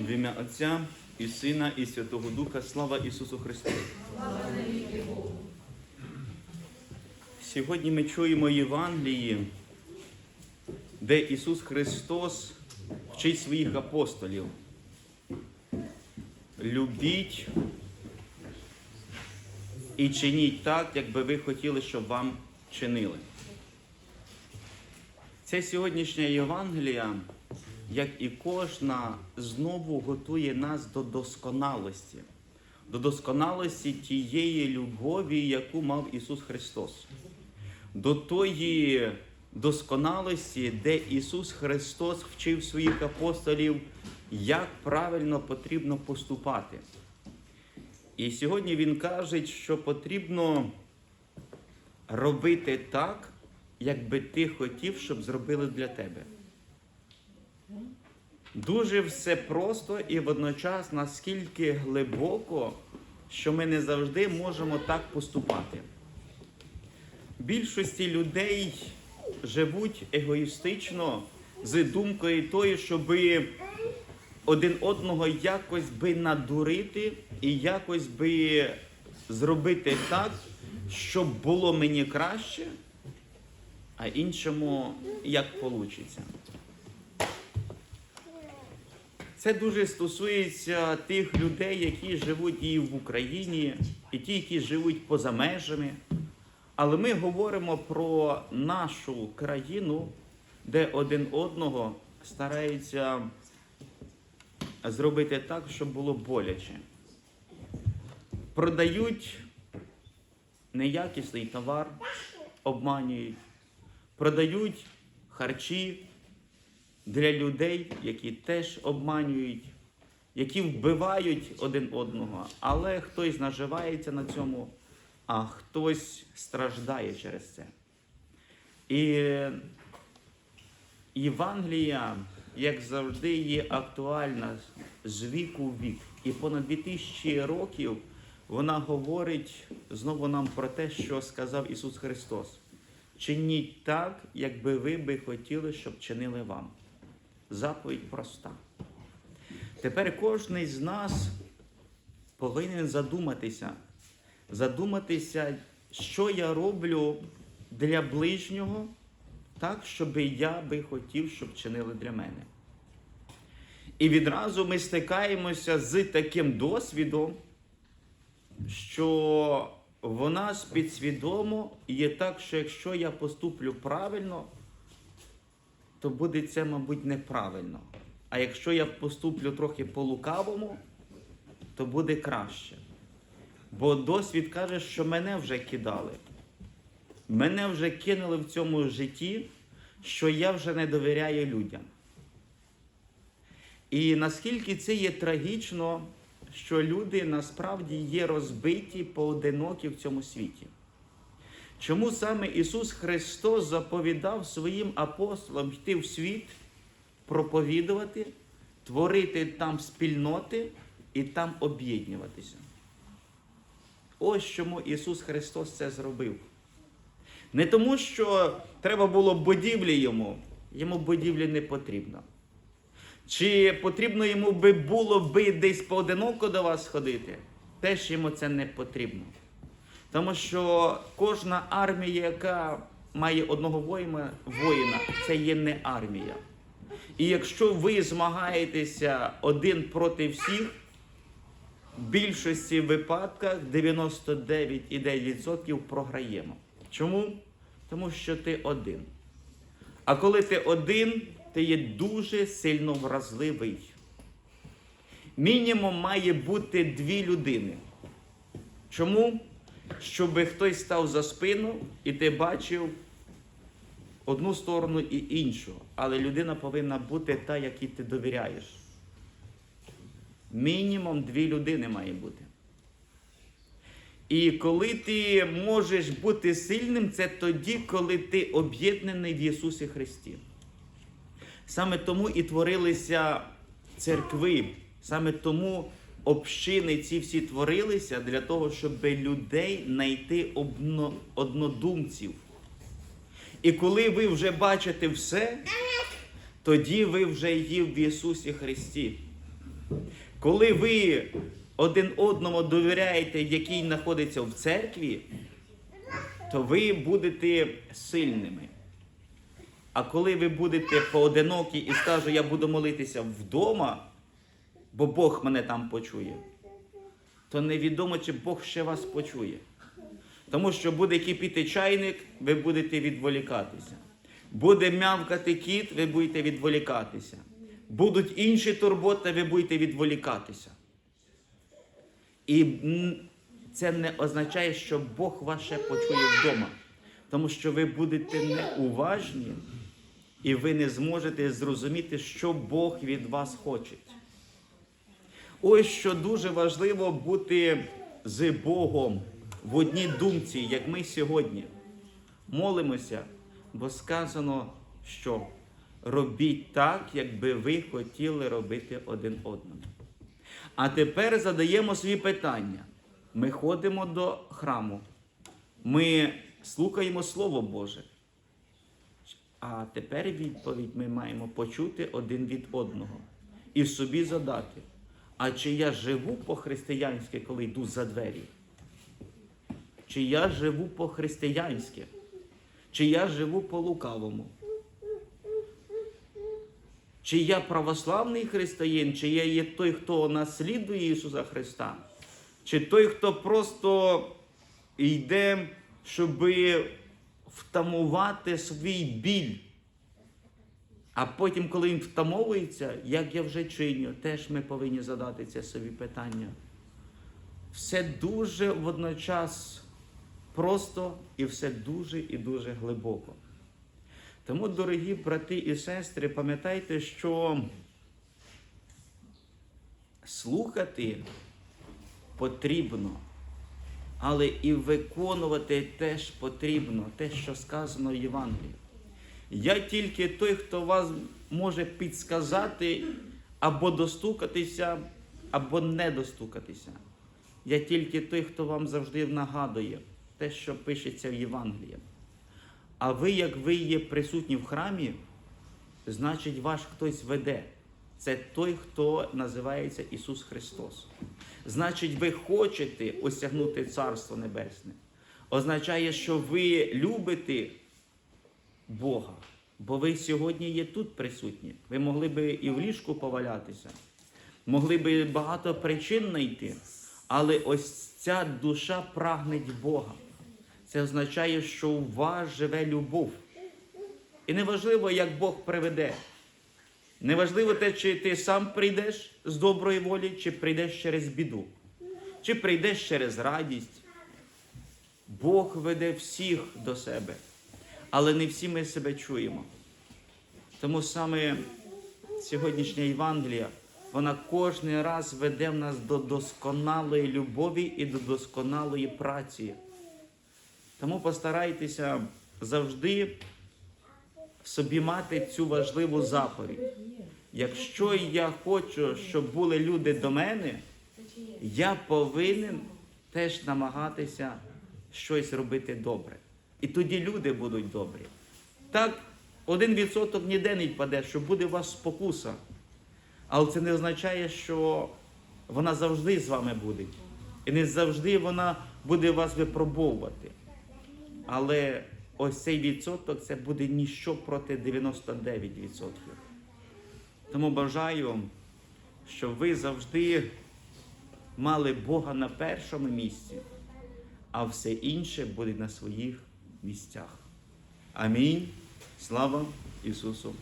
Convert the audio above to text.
В ім'я Отця і Сина, і Святого Духа, слава Ісусу Христу. Сьогодні ми чуємо Євангелії, де Ісус Христос вчить своїх апостолів. Любіть і чиніть так, як би ви хотіли, щоб вам чинили. Це сьогоднішня Євангелія, як і кожна, знову готує нас до досконалості, до досконалості тієї любові, яку мав Ісус Христос, до тої досконалості, де Ісус Христос вчив своїх апостолів, як правильно потрібно поступати. І сьогодні Він каже, що потрібно робити так, як би ти хотів, щоб зробили для тебе. Дуже все просто і водночас наскільки глибоко, що ми не завжди можемо так поступати. Більшості людей живуть егоїстично з думкою тою, щоби один одного якось би надурити і якось би зробити так, щоб було мені краще, а іншому як вийде. Це дуже стосується тих людей, які живуть і в Україні, і ті, які живуть поза межами. Але ми говоримо про нашу країну, де один одного стараються зробити так, щоб було боляче. Продають неякісний товар, обманюють, продають харчі для людей, які теж обманюють, які вбивають один одного, але хтось наживається на цьому, а хтось страждає через це. І Євангелія, як завжди, є актуальна з віку в вік. І понад 2000 років вона говорить знову нам про те, що сказав Ісус Христос. Чиніть так, якби ви би хотіли, щоб чинили вам. Заповідь проста. Тепер кожен з нас повинен задуматися, задуматися, що я роблю для ближнього, так, щоб я би хотів, щоб чинили для мене. І відразу ми стикаємося з таким досвідом, що в нас підсвідомо є так, що якщо я поступлю правильно, то буде це, мабуть, неправильно. А якщо я поступлю трохи по-лукавому, то буде краще. Бо досвід каже, що мене вже кидали. Мене вже кинули в цьому житті, що я вже не довіряю людям. І наскільки це є трагічно, що люди насправді є розбиті поодинокі в цьому світі. Чому саме Ісус Христос заповідав своїм апостолам йти в світ, проповідувати, творити там спільноти і там об'єднуватися? Ось чому Ісус Христос це зробив. Не тому, що треба було будівлі йому, йому будівлі не потрібно. Чи потрібно йому би було би десь поодиноко до вас ходити? Теж йому це не потрібно. Тому що кожна армія, яка має одного воїна, воїна, це є не армія. І якщо ви змагаєтеся один проти всіх, в більшості випадках 99,9% програємо. Чому? Тому що ти один. А коли ти один, ти є дуже сильно вразливий. Мінімум має бути дві людини. Чому? Щоб хтось став за спину і ти бачив одну сторону і іншу. Але людина повинна бути та, якій ти довіряєш. Мінімум дві людини має бути. І коли ти можеш бути сильним, це тоді, коли ти об'єднаний в Ісусі Христі. Саме тому і творилися церкви, саме тому общини ці всі творилися для того, щоб людей знайти обно- однодумців. І коли ви вже бачите все, тоді ви вже є в Ісусі Христі. Коли ви один одному довіряєте, який знаходиться в церкві, то ви будете сильними. А коли ви будете поодинокі і скажете, я буду молитися вдома, бо Бог мене там почує, то невідомо, чи Бог ще вас почує. Тому що буде кипіти чайник, ви будете відволікатися. Буде мявкати кіт, ви будете відволікатися. Будуть інші турботи, ви будете відволікатися. І це не означає, що Бог вас ще почує вдома. Тому що ви будете неуважні і ви не зможете зрозуміти, що Бог від вас хоче. Ось що дуже важливо бути з Богом в одній думці, як ми сьогодні. Молимося, бо сказано, що робіть так, якби ви хотіли робити один одному. А тепер задаємо свої питання. Ми ходимо до храму, ми слухаємо Слово Боже. А тепер відповідь ми маємо почути один від одного і собі задати. А чи я живу по-християнськи, коли йду за двері? Чи я живу по-християнськи? Чи я живу по-лукавому? Чи я православний християнин, чи я є той, хто наслідує Ісуса Христа? Чи той, хто просто йде, щоб втамувати свій біль? А потім, коли він втамовується, як я вже чиню, теж ми повинні задати це собі питання. Все дуже водночас просто і все дуже і дуже глибоко. Тому, дорогі брати і сестри, пам'ятайте, що слухати потрібно, але і виконувати теж потрібно те, що сказано в Євангелії. Я тільки той, хто вас може підсказати або достукатися, або не достукатися. Я тільки той, хто вам завжди нагадує те, що пишеться в Євангелії. А ви, як ви є присутні в храмі, значить ваш хтось веде. Це той, хто називається Ісус Христос. Значить, ви хочете осягнути Царство Небесне. Означає, що ви любите Бога. Бо ви сьогодні є тут присутні. Ви могли би і в ліжку повалятися, могли би багато причин знайти, але ось ця душа прагне Бога. Це означає, що у вас живе любов. І неважливо, як Бог приведе. Неважливо те, чи ти сам прийдеш з доброї волі, чи прийдеш через біду, чи прийдеш через радість. Бог веде всіх до себе, але не всі ми себе чуємо. Тому саме сьогоднішня Євангелія, вона кожен раз веде в нас до досконалої любові і до досконалої праці. Тому постарайтеся завжди собі мати цю важливу заповідь. Якщо я хочу, щоб були люди до мене, я повинен теж намагатися щось робити добре. І тоді люди будуть добрі. Так, один відсоток ніде не впаде, що буде у вас спокуса. Але це не означає, що вона завжди з вами буде. І не завжди вона буде вас випробовувати. Але ось цей відсоток це буде ніщо проти 99%. Тому бажаю, щоб ви завжди мали Бога на першому місці, а все інше буде на своїх місцях. Амінь. Слава Ісусу